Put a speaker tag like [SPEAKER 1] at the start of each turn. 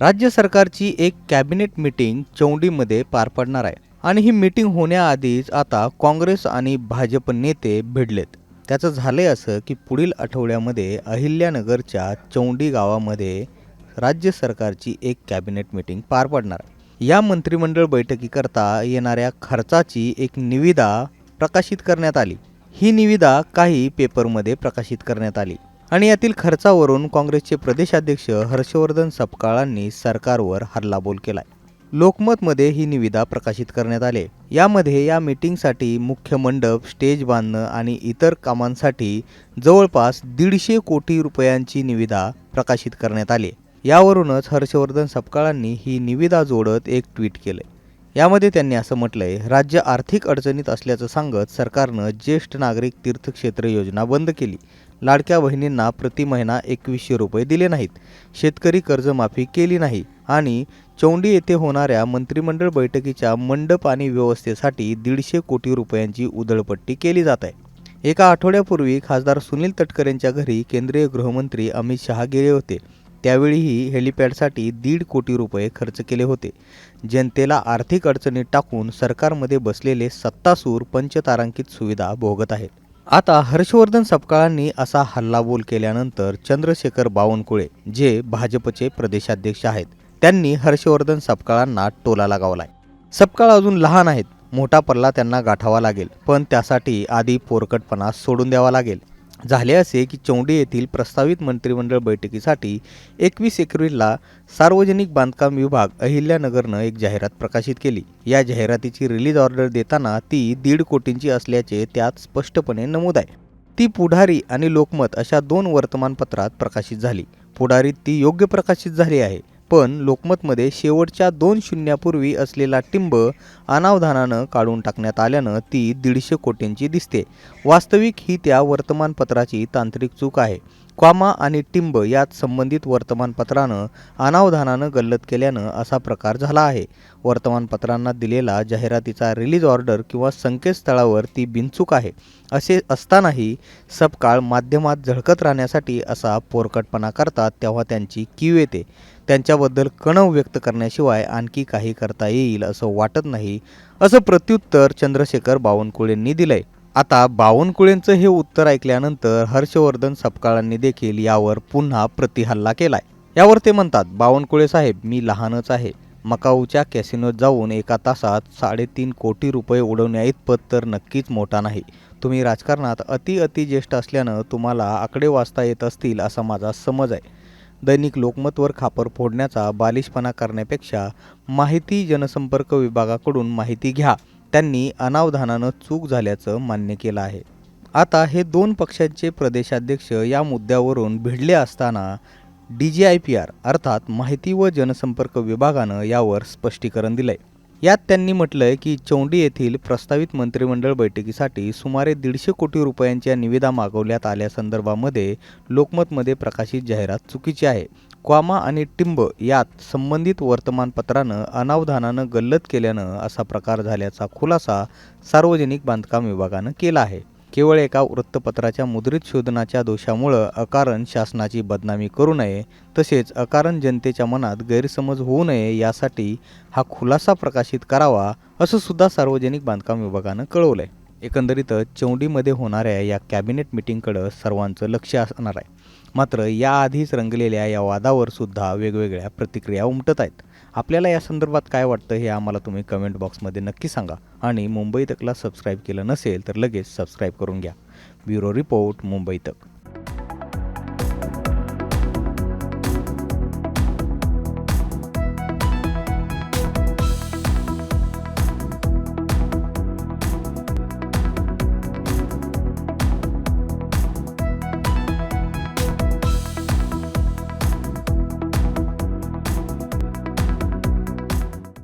[SPEAKER 1] राज्य सरकारची एक कॅबिनेट मीटिंग चौंडीमध्ये पार पडणार आहे. आणि ही मीटिंग होण्याआधीच आता काँग्रेस आणि भाजप नेते भिडलेत. त्याचं झालंय असं की पुढील आठवड्यामध्ये अहिल्यानगरच्या चौंडी गावामध्ये राज्य सरकारची एक कॅबिनेट मीटिंग पार पडणार आहे. या मंत्रिमंडळ बैठकीकरता येणाऱ्या खर्चाची एक निविदा प्रकाशित करण्यात आली. ही निविदा काही पेपरमध्ये प्रकाशित करण्यात आली. आणि यातील खर्चावरून काँग्रेसचे प्रदेशाध्यक्ष हर्षवर्धन सपकाळांनी सरकारवर हल्लाबोल केलाय. लोकमतमध्ये ही निविदा प्रकाशित करण्यात आले. यामध्ये या मीटिंगसाठी मुख्य मंडप स्टेज बांधणं आणि इतर कामांसाठी जवळपास दीडशे कोटी रुपयांची निविदा प्रकाशित करण्यात आली. यावरूनच हर्षवर्धन सपकाळांनी ही निविदा जोडत एक ट्विट केलं यामध्ये त्यांनी असं म्हटलंय राज्य आर्थिक अडचणीत असल्याचं सांगत सरकारनं ज्येष्ठ नागरिक तीर्थक्षेत्र योजना बंद केली. लाडक्या बहिणींना प्रति महिना एकवीसशे रुपये दिले नाहीत. शेतकरी कर्जमाफी केली नाही आणि चौंडी येथे होणाऱ्या मंत्रिमंडळ बैठकीच्या मंडप आणि व्यवस्थेसाठी दीडशे कोटी रुपयांची उधळपट्टी केली जात आहे. एका आठवड्यापूर्वी खासदार सुनील तटकरेंच्या घरी केंद्रीय गृहमंत्री अमित शहा गेले होते. त्यावेळीही हेलिपॅडसाठी दीड कोटी रुपये खर्च केले होते. जनतेला आर्थिक अडचणीत टाकून सरकारमध्ये बसलेले सत्तासूर पंचतारांकित सुविधा भोगत आहेत. आता हर्षवर्धन सपकाळांनी असा हल्लाबोल केल्यानंतर चंद्रशेखर बावनकुळे जे भाजपचे प्रदेशाध्यक्ष आहेत त्यांनी हर्षवर्धन सपकाळांना टोला लगावलाय. सपकाळ अजून लहान आहेत मोठा पल्ला त्यांना गाठावा लागेल पण त्यासाठी आधी पोरकटपणा सोडून द्यावा लागेल. झाले असे की चौंडी येथील प्रस्तावित मंत्रिमंडळ बैठकीसाठी एकवीस एप्रिलला सार्वजनिक बांधकाम विभाग अहिल्यानगरनं एक जाहिरात प्रकाशित केली. या जाहिरातीची रिलीज ऑर्डर देताना ती दीड कोटींची असल्याचे त्यात स्पष्टपणे नमूद आहे. ती पुढारी आणि लोकमत अशा दोन वर्तमानपत्रात प्रकाशित झाली. पुढारीत ती योग्य प्रकाशित झाली आहे. पण लोकमतमध्ये शेवटच्या दोन शून्यापूर्वी असलेला टिंब अनावधानानं काढून टाकण्यात आल्यानं ती दीडशे कोटींची दिसते. वास्तविक ही त्या वर्तमानपत्राची तांत्रिक चूक आहे. क्वामा आणि टिंब यात संबंधित वर्तमानपत्रानं अनावधानानं गल्लत केल्यानं असा प्रकार झाला आहे. वर्तमानपत्रांना दिलेला जाहिरातीचा रिलीज ऑर्डर किंवा संकेतस्थळावर ती बिनचूक आहे. असे असतानाही सबकाळ माध्यमात झळकत राहण्यासाठी असा पोरकटपणा करतात तेव्हा त्यांची कीव येते. त्यांच्याबद्दल कणव व्यक्त करण्याशिवाय आणखी काही करता येईल असं वाटत नाही असं प्रत्युत्तर चंद्रशेखर बावनकुळेंनी दिलंय. आता बावनकुळेंचं हे उत्तर ऐकल्यानंतर हर्षवर्धन सपकाळांनी देखील यावर पुन्हा प्रतिहल्ला केलाय. यावर ते म्हणतात बावनकुळे साहेब मी लहानच आहे. मकाऊच्या कॅसिनोत जाऊन एका तासात साडेतीन कोटी रुपये उडवण्या इतपत तर नक्कीच मोठा नाही. तुम्ही राजकारणात अति अति ज्येष्ठ असल्यानं तुम्हाला आकडे वाचता येत असतील असा माझा समज आहे. दैनिक लोकमतवर खापर फोडण्याचा बालिशपणा करण्यापेक्षा माहिती जनसंपर्क विभागाकडून माहिती घ्या. त्यांनी अनावधानानं चूक झाल्याचं मान्य केलं आहे. आता हे दोन पक्षांचे प्रदेशाध्यक्ष या मुद्द्यावरून भिडले असताना D G I P R अर्थात माहिती व जनसंपर्क विभागानं यावर स्पष्टीकरण दिलंय. यात त्यांनी म्हटलंय की चौंडी येथील प्रस्तावित मंत्रिमंडळ बैठकीसाठी सुमारे दीडशे कोटी रुपयांच्या निविदा मागवल्यात आल्यासंदर्भामध्ये लोकमतमध्ये प्रकाशित जाहिरात चुकीची आहे. क्वामा आणि टिंब यात संबंधित वर्तमानपत्रानं अनावधानानं गल्लत केल्यानं असा प्रकार झाल्याचा खुलासा सार्वजनिक बांधकाम विभागानं केला आहे. केवळ एका वृत्तपत्राच्या मुद्रित शोधनाच्या दोषामुळं अकारण शासनाची बदनामी करू नये तसेच अकारण जनतेच्या मनात गैरसमज होऊ नये यासाठी हा खुलासा प्रकाशित करावा असं सुद्धा सार्वजनिक बांधकाम विभागानं कळवलंय. एकंदरीतच चौंडीमध्ये होणाऱ्या या कॅबिनेट मिटिंगकडं सर्वांचं लक्ष असणार आहे. मात्र याआधीच रंगलेल्या या वादावर सुद्धा वेगवेगळ्या प्रतिक्रिया उमटत आहेत. आपल्याला या संदर्भात काय वाटतं हे आम्हाला तुम्ही कमेंट बॉक्समध्ये नक्की सांगा. आणि मुंबई तकला सबस्क्राईब केलं नसेल तर लगेच सबस्क्राईब करून घ्या. ब्युरो रिपोर्ट मुंबई तक.